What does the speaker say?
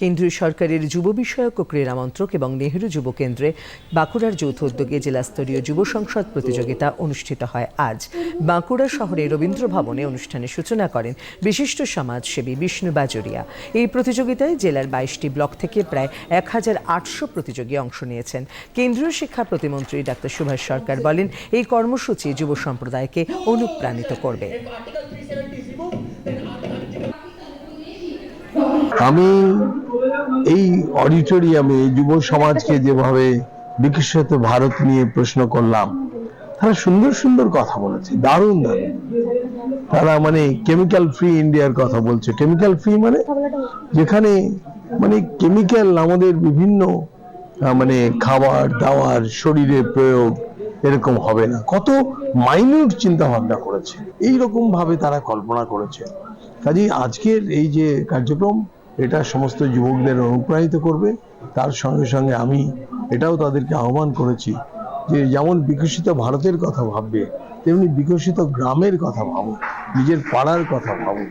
কেন্দ্রীয় সরকারের যুব বিষয়ক ও ক্রীড়া মন্ত্রক এবং নেহেরু যুব কেন্দ্রে বাঁকুড়ার যৌথ উদ্যোগে জেলাস্তরীয় যুব সংসদ প্রতিযোগিতা অনুষ্ঠিত হয় আজ। বাঁকুড়া শহরে রবীন্দ্র ভবনে অনুষ্ঠানের সূচনা করেন বিশিষ্ট সমাজসেবী বিষ্ণু বাজরিয়া। এই প্রতিযোগিতায় জেলার বাইশটি ব্লক থেকে প্রায় এক হাজার আটশো প্রতিযোগী অংশ নিয়েছেন। কেন্দ্রীয় শিক্ষা প্রতিমন্ত্রী ডাক্তার সুভাষ সরকার বলেন, এই কর্মসূচি যুব সম্প্রদায়কে অনুপ্রাণিত করবে। আমি এই অডিটোরিয়ামে যুব সমাজকে যেভাবে বিকশিত ভারত নিয়ে প্রশ্ন করলাম, তারা সুন্দর সুন্দর কথা বলেছে, দারুণ দারুণ। তারা মানে কেমিক্যাল ফ্রি ইন্ডিয়ার কথা বলছে। কেমিক্যাল ফ্রি মানে যেখানে মানে কেমিক্যাল আমাদের বিভিন্ন মানে খাবার দাবার শরীরে প্রয়োগ এরকম হবে না। কত মাইনিউট চিন্তা ভাবনা করেছে। এইরকম ভাবে তারা কল্পনা করেছে। কাজেই আজকের এই যে কার্যক্রম এটা সমস্ত যুবকদের অনুপ্রাণিত করবে। তার সঙ্গে সঙ্গে আমি এটাও তাদেরকে আহ্বান করেছি যে যেমন বিকশিত ভারতের কথা ভাববে, তেমনি বিকশিত গ্রামের কথা ভাবো নিজের পাড়ার কথা ভাবো